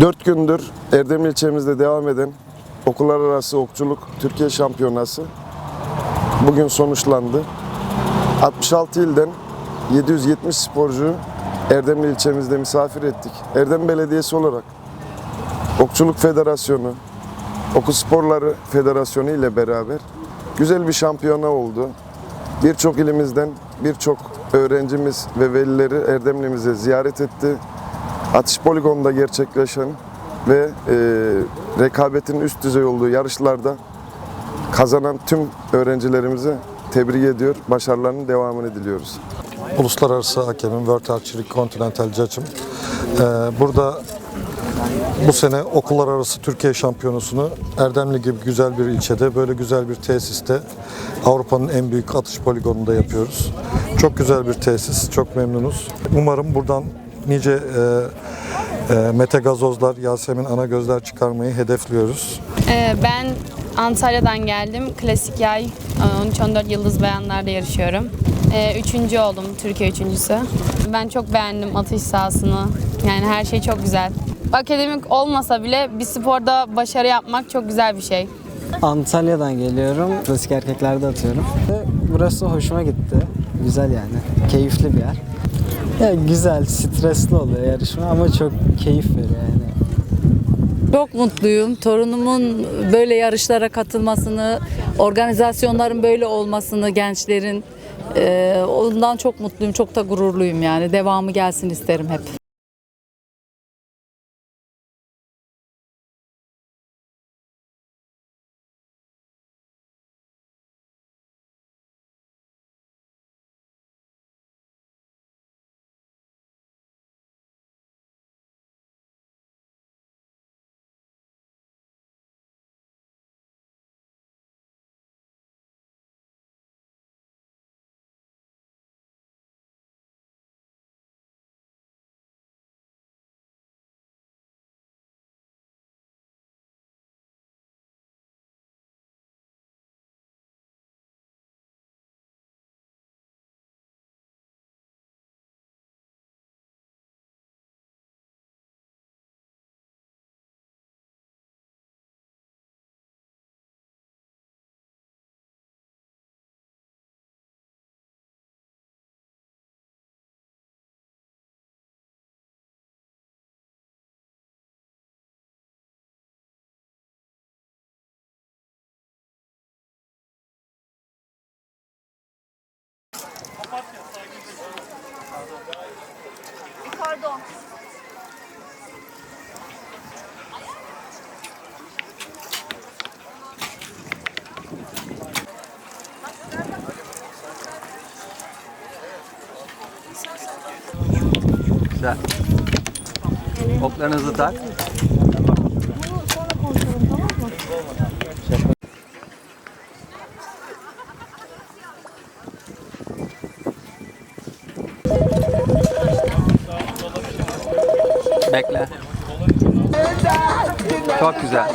Dört gündür Erdem ilçemizde devam eden okullar arası okçuluk Türkiye Şampiyonası bugün sonuçlandı. 66 ilden 770 sporcu Erdemli ilçemizde misafir ettik. Erdem Belediyesi olarak Okçuluk Federasyonu, Okul Sporları Federasyonu ile beraber güzel bir şampiyona oldu. Birçok ilimizden birçok öğrencimiz ve velileri Erdemli'mize ziyaret etti. Atış poligonunda gerçekleşen ve e, rekabetin üst düzey olduğu yarışlarda kazanan tüm öğrencilerimizi tebrik ediyor. Başarılarının devamını diliyoruz. Uluslararası hakemim, World Archery Continental Judge'ım. Ee, burada bu sene okullar arası Türkiye şampiyonasını Erdemli gibi güzel bir ilçede, böyle güzel bir tesiste Avrupa'nın en büyük atış poligonunda yapıyoruz. Çok güzel bir tesis, çok memnunuz. Umarım buradan nice e, e, Mete Gazozlar, Yasemin Anagözler çıkarmayı hedefliyoruz. Ee, Ben Antalya'dan geldim. Klasik yay e, 13-14 yıldız bayanlarda yarışıyorum. Ee, Üçüncü oldum, Türkiye üçüncüsü. Ben çok beğendim atış sahasını. Yani her şey çok güzel. Akademik olmasa bile bir sporda başarı yapmak çok güzel bir şey. Antalya'dan geliyorum. Klasik erkeklerde atıyorum. Ve Burası hoşuma gitti. Güzel yani. Keyifli bir yer. Ya güzel, stresli oluyor yarışma ama çok keyif veriyor yani. Çok mutluyum. Torunumun böyle yarışlara katılmasını, organizasyonların böyle olmasını gençlerin ondan çok mutluyum. Çok da gururluyum yani. Devamı gelsin isterim hep. Güzel. Oklarınızı tak. Bekle. Çok güzel.